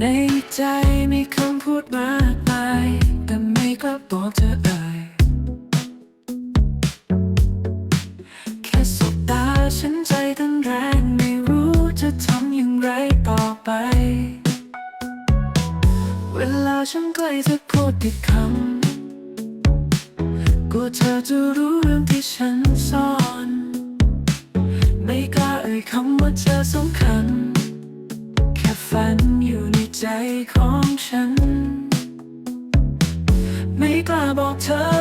ในใจมีคำพูดมากมาย แต่ไม่กล้าบอกเธอเอ่ยแค่สบตาฉันใจเต้นแรงไม่รู้จะทำอย่างไรต่อไป เวลาฉันใกล้จะพูดติดคำกลัวเธอจะรู้เรื่องที่ฉันซ่อน ไม่กล้าเอ่ยคำว่าเธอสำคัญ ของฉัน ไม่กล้าบอกเธอ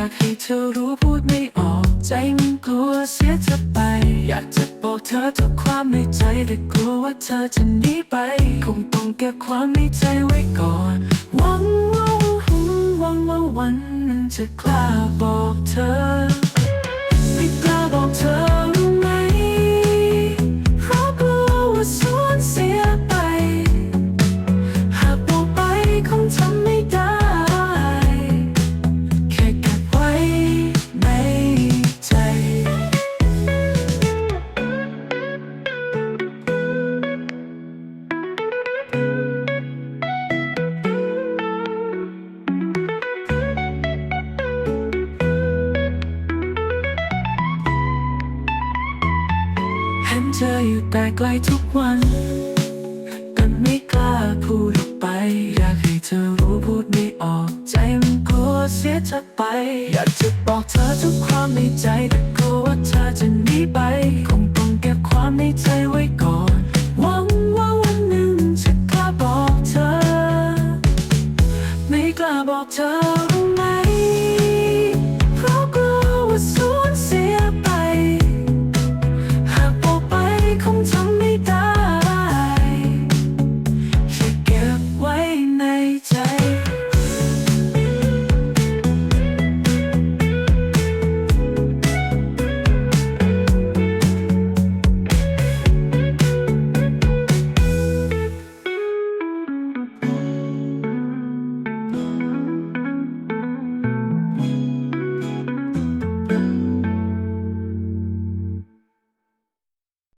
อยากให้เธอรู้พูดไม่ออก ใจมันกลัวเสียเธอไป อยากจะบอกเธอทุกความในใจแต่กลัวว่าเธอจะหนีไป คงต้องเก็บความในใจไว้ก่อนหวังว่าหวังว่าวันนั้นจะกล้าบอกเธอ เห็นเธออยู่แต่ไกลทุกวันกันไม่กล้าพูดไป อยากให้เธอรู้พูดไม่ออก ใจมันกลัวเสียเธอไป อยากจะบอกเธอทุกความในใจ แต่กลัวว่าเธอจะหนีไป คงต้องเก็บความในใจไว้ก่อน หวังว่าวันหนึ่งจะกล้าบอกเธอ ไม่กล้าบอกเธอ